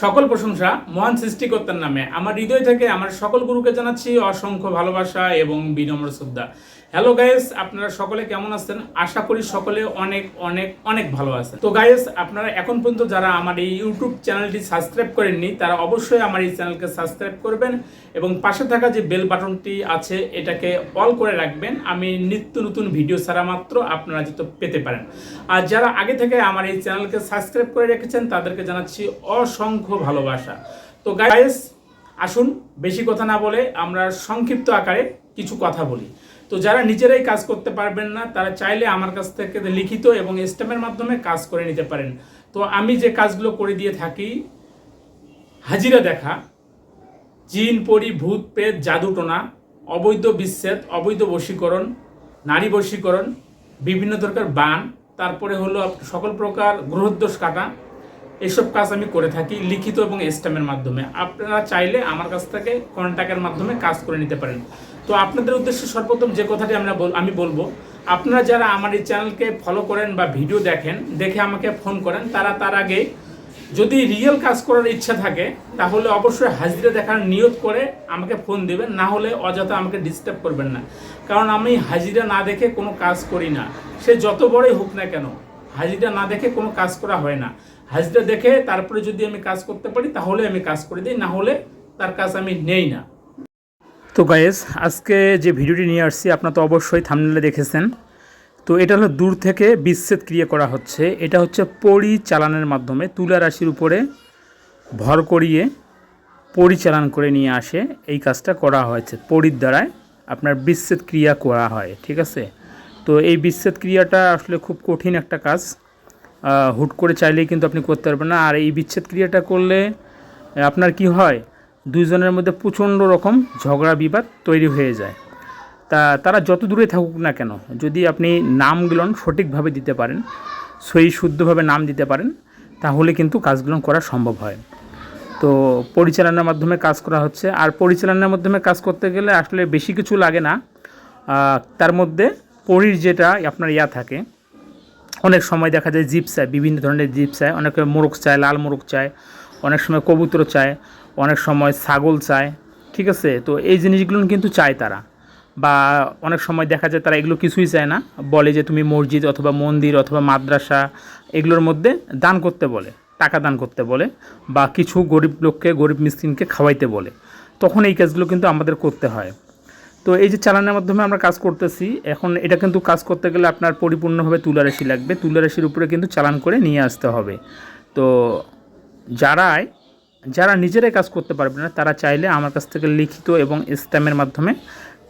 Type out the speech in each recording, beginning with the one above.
সকল প্রশংসা মহান সৃষ্টিকর্তার নামে। আমার হৃদয় থেকে আমার সকল গুরুকে জানাচ্ছি অসংখ্য ভালোবাসা এবং বিনম্র শ্রদ্ধা। হ্যালো গাইস আপনারা সকলে কেমন আছেন? আশা করি সকলে অনেক অনেক অনেক ভালো আছেন। তো গাইস আপনারা এখন পর্যন্ত যারা আমার এই ইউটিউব চ্যানেলটি সাবস্ক্রাইব করেননি, তারা অবশ্যই আমার এই চ্যানেলকে সাবস্ক্রাইব করবেন এবং পাশে থাকা যে বেল বাটনটি আছে, এটাকে অল করে রাখবেন। আমি নিত্য নতুন ভিডিও ছাড়া মাত্র আপনারা যেহেতু পেতে পারেন। আর যারা আগে থেকে আমার এই চ্যানেলকে সাবস্ক্রাইব করে রেখেছেন, তাদেরকে জানাচ্ছি অসংখ্য ভালোবাসা। তো গাইস আসুন, বেশি কথা না বলে আমরা সংক্ষিপ্ত আকারে কিছু কথা বলি। তো যারা নিজেরাই কাজ করতে পারবেন না, তারা চাইলে আমার কাছ থেকে লিখিত এবং স্ট্যাম্পের মাধ্যমে কাজ করে নিতে পারেন। তো আমি যে কাজগুলো করে দিয়ে থাকি, হাজিরা দেখা, জিন, পরি, ভূত প্রেত জাদুটোনা অবৈধ বিচ্ছেদ, অবৈধ বশীকরণ, নারী বশীকরণ, বিভিন্ন প্রকার বান, তারপরে হলো সকল প্রকার গ্রহদোষ কাটা, এসব কাজ আমি করে থাকি লিখিত এবং স্ট্যাম্পের মাধ্যমে। আপনারা চাইলে আমার কাছ থেকে কন্ট্যাক্টের মাধ্যমে কাজ করে নিতে পারেন। তো আপনাদের উদ্দেশ্যে সর্বপ্রথম যে কথাটি আমরা আমি বলব, আপনারা যারা আমার এই চ্যানেলকে ফলো করেন বা ভিডিও দেখেন, দেখে আমাকে ফোন করেন, তারা তার আগে যদি রিয়েল কাজ করার ইচ্ছা থাকে, তাহলে অবশ্যই হাজিরা দেখার নিয়ত করে আমাকে ফোন দিবেন, না হলে অযথা আমাকে ডিস্টার্ব করবেন না। কারণ আমি হাজিরা না দেখে কোনো কাজ করি না। সে যত বড়ই হোক না কেন, হাজিরা না দেখে কোনো কাজ করা হয় না। হাজিরা দেখে তারপরে যদি আমি কাজ করতে পারি, তাহলে আমি কাজ করে দিই, না হলে তার কাজ আমি নেই না। তো গায়েস আজকে যে ভিডিওটি নিয়ে আসছি, আপনারা তো অবশ্যই থামনেলে দেখেছেন। তো এটা হলো দূর থেকে বিচ্ছেদ ক্রিয়া করা হচ্ছে। এটা হচ্ছে পরিচালনের মাধ্যমে তুলা রাশির উপরে ভর করিয়ে পরিচালন করে নিয়ে আসে। এই কাজটা করা হয়েছে। পরির দ্বারায় আপনার বিচ্ছেদ ক্রিয়া করা হয়, ঠিক আছে? তো এই বিচ্ছেদ ক্রিয়াটা আসলে খুব কঠিন একটা কাজ। হুট করে চাইলেই কিন্তু আপনি করতে পারবেন না। আর এই বিচ্ছেদ ক্রিয়াটা করলে আপনার কি হয়? দুইজনের মধ্যে প্রচণ্ড রকম ঝগড়া, বিবাদ তৈরি হয়ে যায়। তা, তারা যত দূরে থাকুক না কেন, যদি আপনি নামগুলো সঠিকভাবে দিতে পারেন, সই শুদ্ধভাবে নাম দিতে পারেন, তাহলে কিন্তু কাজগুলো করা সম্ভব হয়। তো পরিচালনার মাধ্যমে কাজ করা হচ্ছে। আর পরিচালনার মাধ্যমে কাজ করতে গেলে আসলে বেশি কিছু লাগে না। তার মধ্যে পরির যেটা আপনার ইয়া থাকে, অনেক সময় দেখা যায় জিপ চায় বিভিন্ন ধরনের জিপ চায় অনেকে মোরগ চায়, লাল মোরগ চায়, অনেক সময় কবুতর চায়। অনেক সময় ছাগল চায়, ঠিক আছে? তো এই জিনিসগুলো কিন্তু চায় তারা। বা অনেক সময় দেখা যায় তারা এগুলো কিছুই চায় না। বলে যে তুমি মসজিদ অথবা মন্দির অথবা মাদ্রাসা এগুলোর মধ্যে দান করতে বলে, টাকা দান করতে বলে বা কিছু গরিব লোককে, গরিব মিসকিনকে খাওয়াইতে বলে। তখন এই কাজগুলো কিন্তু আমাদের করতে হয়। তো এই যে চালানের মাধ্যমে আমরা কাজ করতেছি, এখন এটা কিন্তু কাজ করতে গেলে আপনার পরিপূর্ণভাবে তুলারাশি লাগবে। তুলারাশির উপরে কিন্তু চালান করে নিয়ে আসতে হবে। তো যারাই যারা নিজেরাই কাজ করতে পারবে না, তারা চাইলে আমার কাছ থেকে লিখিত এবং স্ট্যামের মাধ্যমে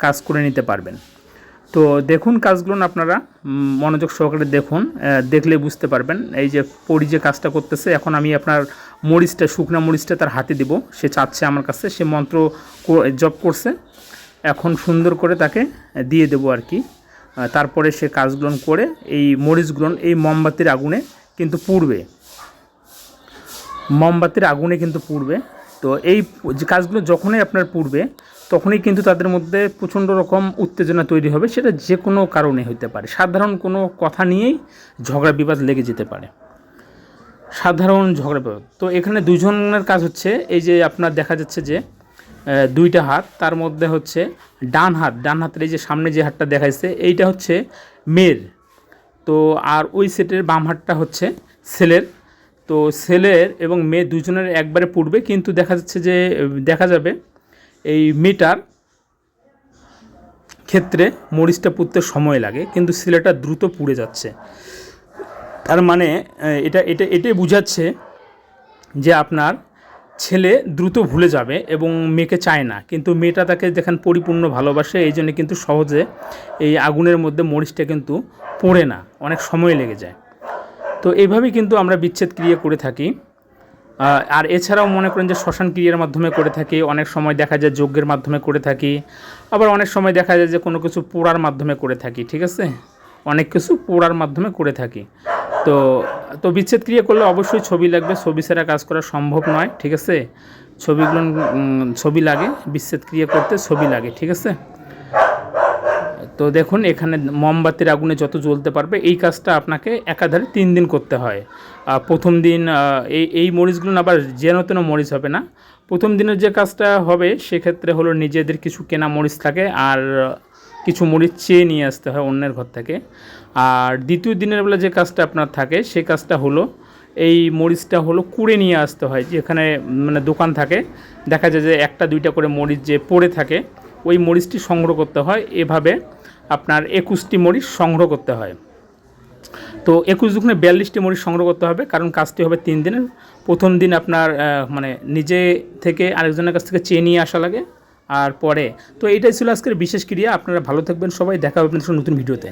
কাজ করে নিতে পারবেন। তো দেখুন কাজগুলো আপনারা মনোযোগ সহকারে দেখুন দেখলে বুঝতে পারবেন। এই যে পরি যে কাজটা করতেছে, এখন আমি আপনার মরিচটা, শুকনা মরিচটা তার হাতে দিব। সে চাচ্ছে আমার কাছে, সে মন্ত্র জব করছে। এখন সুন্দর করে তাকে দিয়ে দেবো আর কি। তারপরে সে কাজগুলো করে, এই মরিচগুলো, এই মোমবাতির আগুনে কিন্তু পুড়বে। মোমবাতির আগুনে কিন্তু পুড়বে। তো এই যে কাজগুলো যখনই আপনার পুড়বে, তখনই কিন্তু তাদের মধ্যে প্রচণ্ড রকম উত্তেজনা তৈরি হবে, সেটা যে কোনো কারণে হতে পারে। সাধারণ কোনো কথা নিয়েই ঝগড়া বিবাদ লেগে যেতে পারে। সাধারণ ঝগড়া বিবাদ। তো এখানে দুজনের কাজ হচ্ছে, এই যে আপনার দেখা যাচ্ছে যে দুইটা হাত, তার মধ্যে হচ্ছে ডান হাত। ডান হাতের এই যে সামনে যে হাতটা দেখাইছে, এইটা হচ্ছে মেয়ের। তো আর ওই সেটের বাম হাতটা হচ্ছে ছেলের। তো ছেলের এবং মেয়ে দুজনের একবারে পূর্বে, কিন্তু দেখা যাচ্ছে যে, দেখা যাবে এই মেয়েটার ক্ষেত্রে মরিচটা পুড়তে সময় লাগে, কিন্তু ছেলেটা দ্রুত পুড়ে যাচ্ছে। তার মানে এটা এটা, এটাই বোঝাচ্ছে যে আপনার ছেলে দ্রুত ভুলে যাবে এবং মেয়েকে চায় না। কিন্তু মেয়েটা তাকে দেখেন পরিপূর্ণ ভালোবাসে, এই জন্য কিন্তু সহজে এই আগুনের মধ্যে মরিচটা কিন্তু পড়ে না, অনেক সময় লেগে যায়। তো এইভাবেই কিন্তু আমরা বিচ্ছেদ ক্রিয়া করে থাকি। আর এছাড়াও মনে করেন যে শ্মশান ক্রিয়ার মাধ্যমে করে থাকি, অনেক সময় দেখা যায় যজ্ঞের মাধ্যমে করে থাকি, আবার অনেক সময় দেখা যায় যে কোনো কিছু পোড়ার মাধ্যমে করে থাকি, ঠিক আছে? অনেক কিছু পোড়ার মাধ্যমে করে থাকি। তো তো বিচ্ছেদ ক্রিয়া করলে অবশ্যই ছবি লাগবে, ছবি ছাড়া কাজ করা সম্ভব নয়, ঠিক আছে? ছবিগুলো ছবি লাগে, বিচ্ছেদ ক্রিয়া করতে ছবি লাগে, ঠিক আছে? তো দেখুন, এখানে মোমবাতির আগুনে যত জ্বলতে পারবে, এই কাজটা আপনাকে একাধারে তিন দিন করতে হয়। প্রথম দিন এই এই মরিচগুলো আবার যেন তেন মরিচ হবে না। প্রথম দিনের যে কাজটা হবে, সেক্ষেত্রে হলো নিজেদের কিছু কেনা মরিচ থাকে, আর কিছু মরিচ চেয়ে নিয়ে আসতে হয় অন্যের ঘর থেকে। আর দ্বিতীয় দিনের বেলা যে কাজটা আপনার থাকে, সে কাজটা হলো, এই মরিচটা হলো কুড়ে নিয়ে আসতে হয়, যেখানে মানে দোকান থাকে। দেখা যায় যে একটা, দুইটা করে মরিচ যে পড়ে থাকে, ওই মরিচটি সংগ্রহ করতে হয়। এভাবে আপনার একুশটি মরিচ সংগ্রহ করতে হয়। তো একুশ দুগুণে বিয়াল্লিশটি মরিচ সংগ্রহ করতে হবে, কারণ কাজটি হবে তিন দিনের। প্রথম দিন আপনার মানে নিজে থেকে আরেকজনের কাছ থেকে চেয়ে নিয়ে আসা লাগে, আর পরে। তো এটাই ছিল আজকের বিশেষ ক্রিয়া, আপনারা ভালো থাকবেন সবাই, দেখা হবে আপনাদের নতুন ভিডিওতে।